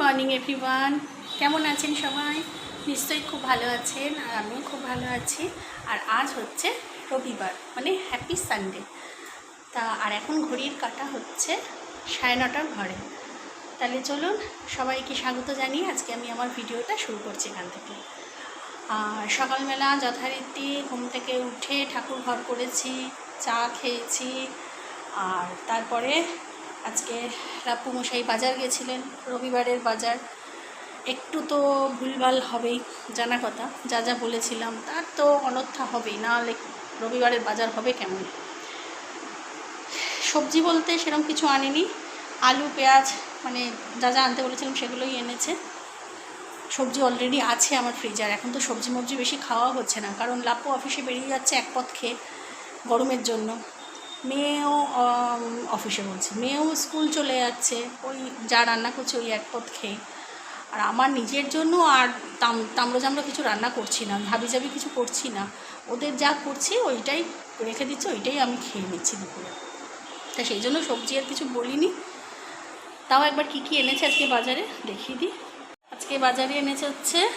Morning everyone কেমন আছেন সবাই? নিশ্চয়ই খুব ভালো আছেন আর আমিও খুব ভালো আছি। আর আজ হচ্ছে রবিবার মানে হ্যাপি সানডে তা, আর এখন ঘড়ির কাটা হচ্ছে সাড়ে নটার ঘরে। তাহলে চলুন, সবাইকে স্বাগত জানিয়ে আজকে আমি আমার ভিডিওটা শুরু করছি এখান থেকে। আর সকালবেলা যথারীতি ঘুম থেকে উঠে ঠাকুর ঘর করেছি, চা খেয়েছি, আর তারপরে আজকে রাপু মশাই বাজার গেছিলেন, রবিবারের বাজার। একটু তো ভুলভাল হবেই, জানা কথা। যা যা বলেছিলাম, তার তো অনর্থা হবেই, না হলে রবিবারের বাজার হবে কেমন? সবজি বলতে সেরকম কিছু আনেনি। আলু, পেঁয়াজ মানে যা যা আনতে বলেছিলাম সেগুলোই এনেছে। সবজি অলরেডি আছে আমার ফ্রিজার এখন তো সবজি মবজি বেশি খাওয়া হচ্ছে না। কারণ লাপু অফিসে বেরিয়ে যাচ্ছে এক পথ খেয়ে গরমের জন্য। মেয়েও অফিসে বলছে, মেয়েও স্কুল চলে যাচ্ছে, ওই যা রান্না করছে ওই এক পথ খেয়ে। আর আমার নিজের জন্য আর তাম তামড়ো জামড়ো কিছু রান্না করছি না ভাবি জাবি কিছু করছি না। ওদের যা করছি ওইটাই রেখে দিচ্ছে, ওইটাই আমি খেয়ে নিচ্ছি দুপুরে। তা সেই জন্য সবজি আর কিছু বলিনি। তাও একবার কি কি এনেছে আজকে বাজারে দেখিয়ে দিই। আজকে বাজারে এনেছে হচ্ছে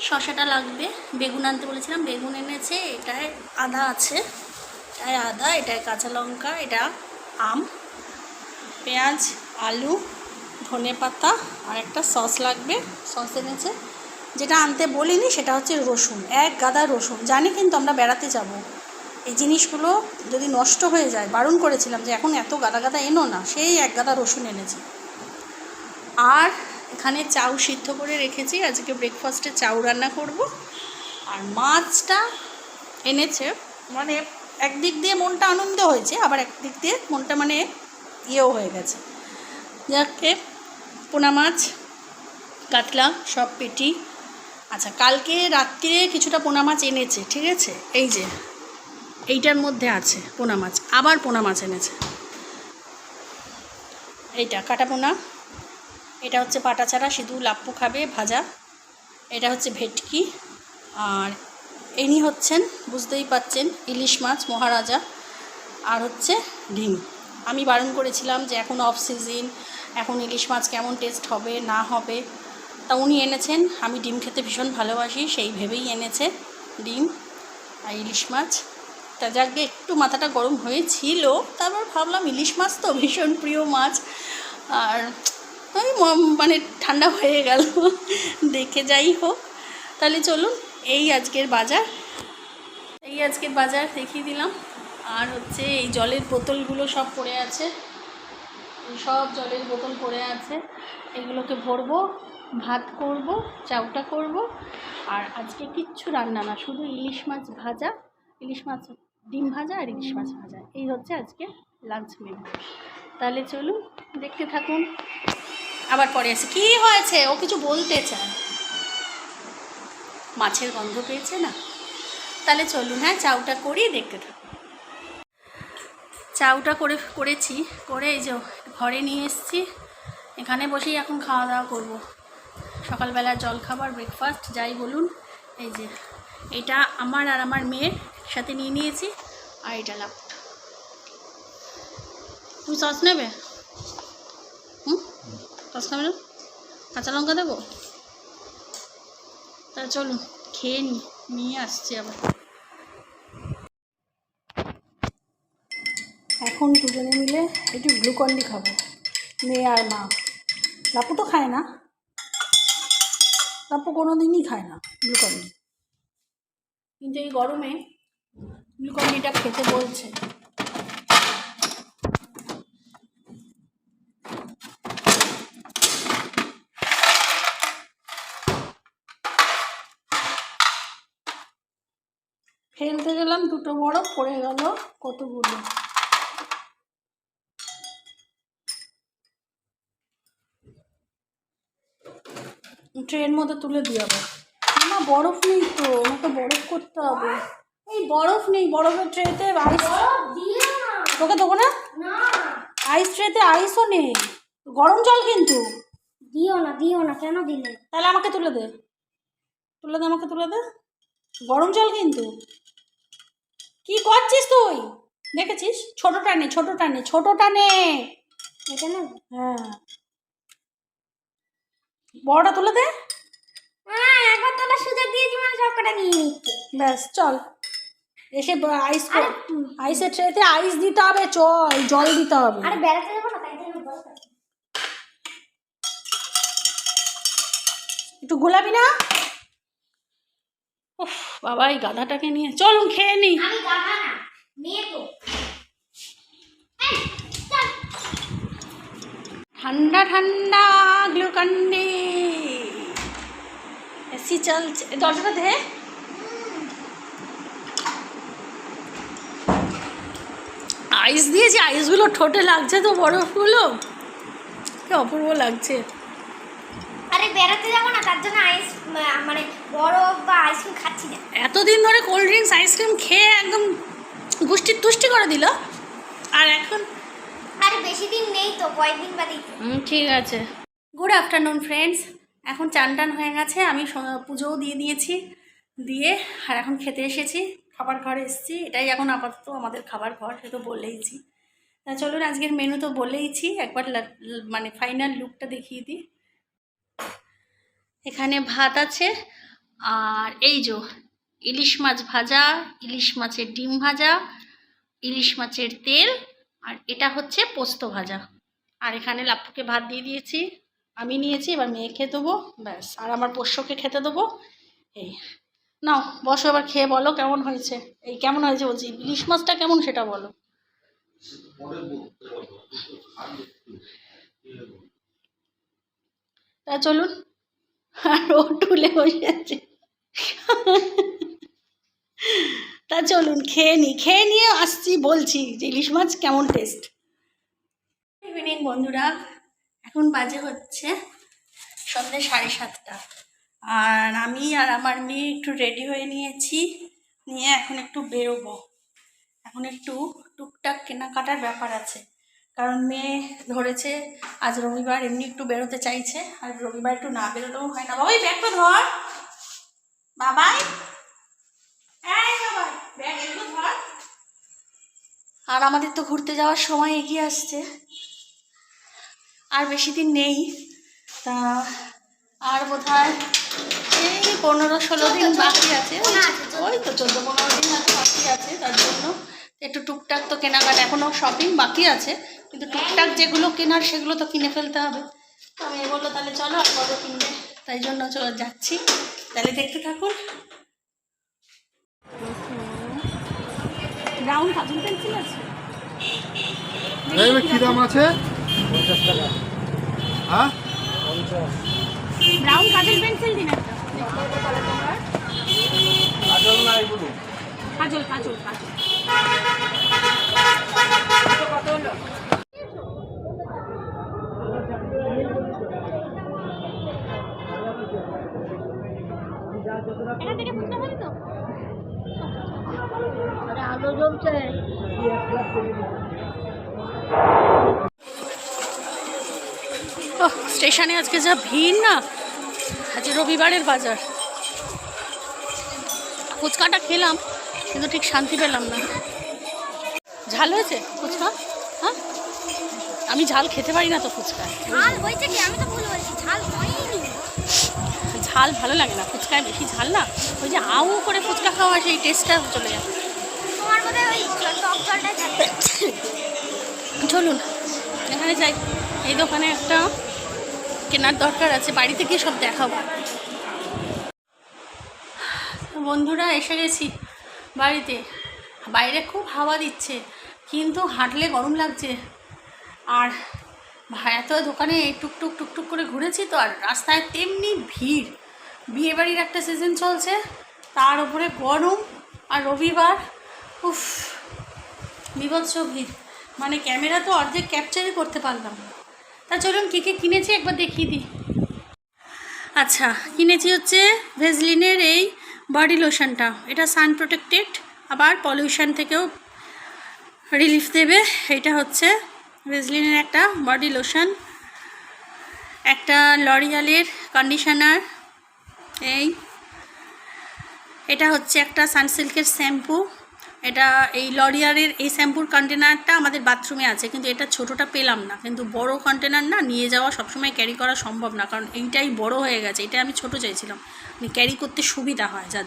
শশাটা লাগবে, বেগুন আনতে বলেছিলাম, বেগুন এনেছে, এটায় আদা আছে। এটায় আদা এটায় কাঁচা লঙ্কা, এটা আম, পেঁয়াজ, আলু, ধনে পাতা, আর একটা সস লাগবে সস এনেছে যেটা আনতে বলিনি, সেটা হচ্ছে রসুন, এক গাদা রসুন। জানি কিন্তু আমরা বেড়াতে যাব। এই জিনিসগুলো যদি নষ্ট হয়ে যায়, বারণ করেছিলাম যে এখন এত গাদা গাদা এনো না, সেই এক গাদা রসুন এনেছে। আর এখানে চাউ সিদ্ধ করে রেখেছি, আজকে ব্রেকফাস্টে চাউ রান্না করব। আর মাছটা এনেছে মানে একদিক দিয়ে মনটা আনন্দ হয়েছে, আবার একদিক দিয়ে মনটা মানে ইয়েও হয়ে গেছে। যাকে পোনা মাছ, কাতলা, সব পেটি। আচ্ছা কালকে রাত্রিরে কিছুটা পোনা মাছ এনেছে, ঠিক আছে? এই যে, এইটার মধ্যে আছে পোনা মাছ, আবার পোনা মাছ এনেছে। এইটা কাটা পোনা, এটা হচ্ছে পাটা ছাড়া শুধু লাপ্পু খাবে, ভাজা। এটা হচ্ছে ভেটকি, আর ইনি হচ্ছেন, বুঝতেই পাচ্ছেন, ইলিশ মাছ, মহারাজা, আর হচ্ছে ডিম। আমি বারণ করেছিলাম যে এখন অফ সিজন এখন ইলিশ মাছ কেমন টেস্ট হবে, না হবে। তা উনি এনেছেন, আমি ডিম খেতে ভীষণ ভালোবাসি, সেই ভেবেই এনেছে ডিম আর ইলিশ মাছ। তা যাকে একটু মাথাটা গরম হয়েছিল, তারপর ভাবলাম ইলিশ মাছ তো ভীষণ প্রিয় মাছ, আর ওই ম- মানে ঠান্ডা হয়ে গেল, দেখে যাই হোক। তাহলে চলুন এই আজকের বাজার। এই আজকের বাজার দেখিয়ে দিলাম। আর হচ্ছে এই জলের বোতলগুলো সব পড়ে আছে। সব জলের বোতল পড়ে আছে। এগুলোকে ভরবো, ভাত করব, চাউটা করব। আর আজকে কিচ্ছু রান্না না, শুধু ইলিশ মাছ ভাজা। ইলিশ মাছ, ডিম ভাজা আর ইলিশ মাছ ভাজা। এই হচ্ছে আজকে লাঞ্চ মেনু। তাহলে চলুন, দেখতে থাকুন। আবার পরে আসে। কি হয়েছে? ও কিছু বলতে চায়। মাছের গন্ধ পেয়েছে না? তাহলে চলুন হ্যাঁ চাউটা করি দেখতে থাকুন। চাউটা করে, করেছি, করে এই যে ঘরে নিয়ে এসেছি। এখানে বসেই এখন খাওয়া দাওয়া করব। সকালবেলা জল খাবার ব্রেকফাস্ট যাই বলুন। এই যে, এটা আমার আর আমার মেয়ের সাথে নিয়ে নিয়েছি, আর এটা লাভ তুমি সস নেবে? হুম? সস খাবে না? কাঁচা লঙ্কা দেবো? তা চলুন খেয়ে নি, নিয়ে আসছি আবার। এখন দুজনে মিলে একটু গ্লুকন্ডি খাব, মেয়ে আর মা। লাপু তো খায় না। লাপু কোনো দিনই খায় না গ্লুকন্ডি। কিন্তু এই গরমে গ্লুকন্ডিটা খেতে বলছে। ফেলতে গেলাম দুটো বড় পড়ে গেল কতগুলো? ট্রেন মধ্যে তুলে দিয়ে হবে না বরফ নেই তো আমাকে বরফ করতে হবে। এই বরফ নেই বরফের ট্রেতে আইস তোকে দেবো না? আইস ট্রেতে আইসও নেই। গরম জল কিন্তু। দিও না দিও না কেন দিলে? তাহলে আমাকে তুলে দে। তুলে দে আমাকে তুলে দে। গরম জল কিন্তু। কি করছিস তুই? দেখেছিস? ছোটটা নে ছোটটা নে ছোটটা নে এটা না? হ্যাঁ। বড়টা তুলে দে। একবার তোলা সুযোগ দিয়েছি মানে সব কটা নিয়ে নিচ্ছে। ব্যাস চল। এসে আইস আইসের ট্রেতে আইস দিতে হবে চল জল দিতে হবে। আরে বেড়াতে যাব না তাই। একটু গোলাপি না? উফ বাবা এই গাধাটাকে নিয়ে। চলুন খেয়ে নি। ঠান্ডা ঠান্ডা গ্লুকান্ডি। এসি চলছে। দরজাটা দে। আইস দিয়েছি আইসগুলো ঠোঁটে লাগছে তো বরফগুলো। কি অপূর্ব লাগছে। আরে বেড়াতে যাব না তার জন্য আইস মানে বরফ বা আইসক্রিম খাচ্ছি না। এতদিন ধরে কোল্ড ড্রিঙ্কস আইসক্রিম খেয়ে একদম গুষ্টি তুষ্টি করে দিল। আর এখন আরে বেশি দিন নেই তো কয়েকদিন বাদেই। ঠিক আছে। গুড আফটারনুন ফ্রেন্ডস এখন চান টান হয়ে গেছে আমি পুজোও দিয়ে দিয়েছি দিয়ে আর এখন খেতে এসেছি খাবার ঘরে এসেছি এটাই এখন আপাতত আমাদের খাবার ঘর সে তো বলেইছি। তা চলুন আজকের মেনু তো বলেইছি একবার মানে ফাইনাল লুকটা দেখিয়ে দিই। এখানে ভাত আছে, আর এই যো ইলিশ মাছ ভাজা, ইলিশ মাছের ডিম ভাজা, ইলিশ মাছের তেল, আর এটা হচ্ছে পোস্ত ভাজা। আর এখানে লাপ্পুকে ভাত দিয়ে দিয়েছি। আমি নিয়েছি, এবার মেয়েকে দেবো, ব্যাস। আর আমার পোষ্যকে খেতে দেবো। এই। নাও, বসো এবার খেয়ে বলো কেমন হয়েছে। এই কেমন হয়েছে বলছি, ইলিশ মাছটা কেমন সেটা বলো। তা চলুন। আর ও টুলে বসে তা চলুন, খেয়ে নি, খেয়ে নিয়ে আসছি, বলছি যে ইলিশ মাছ কেমন টেস্ট ইভিনিং বন্ধুরা, এখন বাজে হচ্ছে সন্ধ্যে সাড়ে সাতটা। আর আমি আর আমার মেয়ে একটু রেডি হয়ে নিয়েছি, নিয়ে এখন একটু বেরোবো। এখন একটু টুকটাক কেনাকাটার ব্যাপার আছে। কারণ মেয়ে ধরেছে আজ রবিবার এমনি একটু বেরোতে চাইছে আর রবিবার একটু না বেরোলেও হয় না। বাবাই ব্যাগটা ধর। বাবাই। আর আমাদের তো ঘুরতে যাওয়ার সময় এগিয়ে আসছে। আর বেশি দিন নেই। তা আর বোধ হয় এই পনেরো ষোলো দিন বাকি আছে। ওই ওই তো চোদ্দ পনেরো দিন হয়তো বাকি আছে তার জন্য একটু টুকটাক তো কেনাকাটা এখনও শপিং বাকি আছে। কিন্তু টুকটাক যেগুলো কেনার সেগুলো তো কিনে ফেলতে হবে। তো আমি বলল তাহলে চলো আর কত কিনবে? তাই জন্য চলো যাচ্ছি। তাহলে দেখতে থাকুন। ব্রাউন কাজল পেন্সিল আছে? কি দাম আছে? হ্যাঁ? ব্রাউন কাজল পেন্সিল দিন একটা। কাজল কাজল থেকে ফুচকা খাবি তো? আরে আলো জ্বলছে। স্টেশনে আজকে যা ভিড় না আজ রবিবারের বাজার। ফুচকাটা খেলাম কিন্তু ঠিক শান্তি পেলাম না। ঝাল হয়েছে ফুচকা? হ্যাঁ? আমি ঝাল খেতে পারি না তো ফুচকা ঝাল হয়েছে কি? আমি তো ভুল বলছি। ঝাল হয়নি। ঝাল ভালো লাগে না ফুচকায় বেশি ঝাল না? ওই যে আউ করে ফুচকা খাওয়া সেই টেস্টটা চলে যায়। চলুন এখানে যাই। এই দোকানে একটা কেনার দরকার আছে বাড়িতে গিয়ে সব দেখাবো বন্ধুরা এসে গেছি বাড়িতে। বাইরে খুব হাওয়া দিচ্ছে কিন্তু হাঁটলে গরম লাগছে। আর ভাইয়া তো দোকানে টুকটুক টুকটুক করে ঘুরেছি তো আর রাস্তায় তেমনি ভিড়। বিয়েবাড়ির একটা সিজন চলছে, তার উপরে গরম আর রবিবার। উফ, বিভৎস ভিড়। মানে ক্যামেরা তো অর্ধেক ক্যাপচারই করতে পারলাম তা চলুন কী কী কিনেছি একবার দেখিয়ে দিই। আচ্ছা কিনেছি হচ্ছে ভেজলিনের এই বডি লোশনটা এটা সান প্রোটেক্টেড আবার পলিউশন থেকেও রিলিফ দেবে। এটা হচ্ছে ভেজলিনের একটা বডি লোশন একটা লরিয়ালের কন্ডিশনার এই। এটা হচ্ছে একটা সানসিল্কের শ্যাম্পু। এটা এই লরিয়ারের এই শ্যাম্পুর কন্টেনারটা আমাদের বাথরুমে আছে, কিন্তু এটা ছোটোটা পেলাম না। কিন্তু বড় কন্টেনার না, নিয়ে যাওয়া সবসময় ক্যারি করা সম্ভব না, কারণ এইটাই বড় হয়ে গেছে। এটা আমি ছোট চাইছিলাম। মানে ক্যারি করতে সুবিধা হয়, যা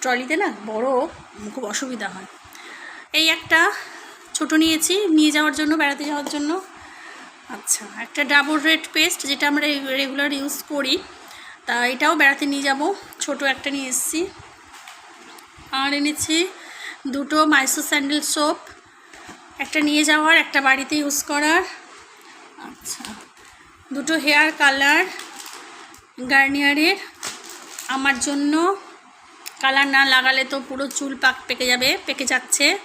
ট্রলিতে না বড়, খুব অসুবিধা হয়। এই একটা ছোট নিয়েছি, নিয়ে যাওয়ার জন্য, বেড়াতে যাওয়ার জন্য। আচ্ছা একটা ডাবল রেড পেস্ট, যেটা আমরা রেগুলার ইউজ করি। তা এটাও বেড়াতে নিয়ে যাব। ছোট একটা নিয়ে এসেছি। আর এনেছি দুটো মাইসো স্যান্ডেল সোপ। একটা নিয়ে যাওয়ার, একটা বাড়িতে ইউজ করার। আচ্ছা। দুটো হেয়ার কালার গার্নিয়ারের। আমার জন্য কালার না লাগালে তো পুরো চুল পাক পেকে যাবে, পেকে যাচ্ছে।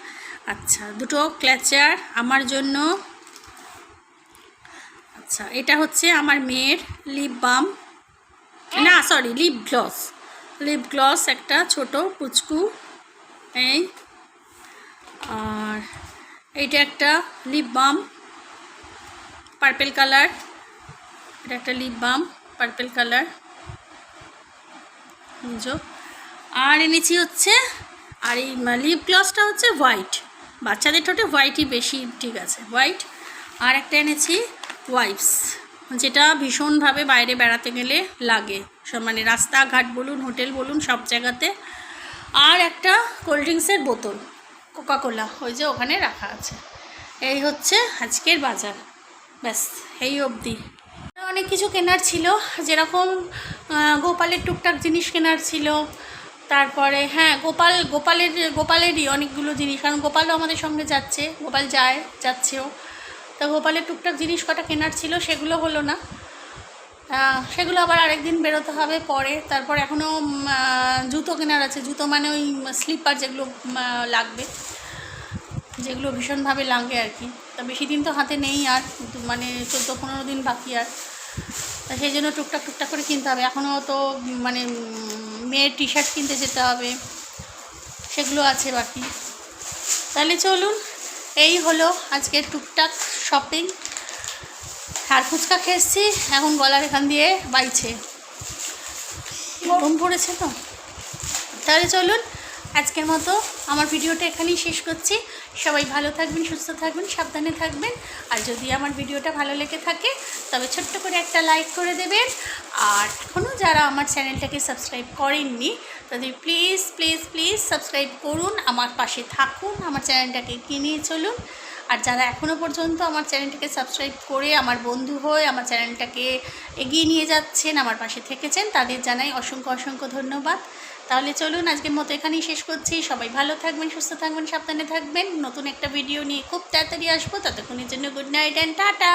আচ্ছা দুটো ক্ল্যাচার আমার জন্য। আচ্ছা এটা হচ্ছে আমার মেয়ের লিপ বাম না sorry lip gloss lip gloss একটা ছোট পুচকু, এই, আর এইটা একটা লিপ বাম পার্পেল কালার এটা একটা লিপ বাম পার্পেল কালার বুঝো আর এনেছি হচ্ছে, আর এই লিপ গ্লসটা হচ্ছে হোয়াইট বাচ্চাদের ঠোঁটে হোয়াইটই বেশি ঠিক আছে হোয়াইট আর একটা এনেছি ওয়াইপস যেটা ভীষণভাবে বাইরে বেড়াতে গেলে লাগে। মানে রাস্তাঘাট বলুন, হোটেল বলুন, সব জায়গাতে। আর একটা কোল্ড ড্রিঙ্কসের বোতল কোকা কোলা ওই যে ওখানে রাখা আছে। এই হচ্ছে আজকের বাজার। ব্যাস, এই অবধি। অনেক কিছু কেনার ছিল, যেরকম গোপালের টুকটাক জিনিস কেনার ছিল। তারপরে হ্যাঁ গোপাল, গোপালের, গোপালেরই অনেকগুলো জিনিস। কারণ গোপালও আমাদের সঙ্গে যাচ্ছে, গোপাল যায়, যাচ্ছেও। তা গোপালের টুকটাক জিনিস কটা কেনার ছিল সেগুলো হলো না। সেগুলো আবার আরেকদিন বেরোতে হবে পরে। তারপর এখনও জুতো কেনার আছে। জুতো মানে ওই স্লিপার যেগুলো লাগবে, যেগুলো ভীষণভাবে লাগে আর কি। তা বেশি দিন তো হাতে নেই আর মানে চোদ্দ পনেরো দিন বাকি আর। তা সেই জন্য টুকটাক টুকটাক করে কিনতে হবে। এখনও তো মানে মেয়ের টি শার্ট কিনতে যেতে হবে। সেগুলো আছে বাকি। তাহলে চলুন এই হলো আজকে টুকটাক শপিং আর ফুচকা খেয়েছি, এখন গলার এখান দিয়ে বাইছে। ঘুম পড়েছে তো? তাহলে চলুন, আজকের মতো আমার ভিডিওটা এখানেই শেষ করছি। সবাই ভালো থাকবেন, সুস্থ থাকবেন, সাবধানে থাকবেন। আর যদি আমার ভিডিওটা ভালো লেগে থাকে, তবে ছোট্ট করে একটা লাইক করে দেবেন। আর এখনও যারা আমার চ্যানেলটাকে সাবস্ক্রাইব করেননি, তাদের প্লিজ প্লিজ প্লিজ সাবস্ক্রাইব করুন, আমার পাশে থাকুন, আমার চ্যানেলটাকে নিয়ে চলুন। আর যারা এখনও পর্যন্ত আমার চ্যানেলটাকে সাবস্ক্রাইব করে আমার বন্ধু হয়ে আমার চ্যানেলটাকে এগিয়ে নিয়ে যাচ্ছেন, আমার পাশে থেকেছেন, তাদের জানাই অসংখ্য অসংখ্য ধন্যবাদ। তাহলে চলুন আজকের মতো এখানেই শেষ করছি। সবাই ভালো থাকবেন, সুস্থ থাকবেন, সাবধানে থাকবেন। নতুন একটা ভিডিও নিয়ে খুব তাড়াতাড়ি আসব। ততক্ষণের জন্য গুড নাইট অ্যান্ড টাটা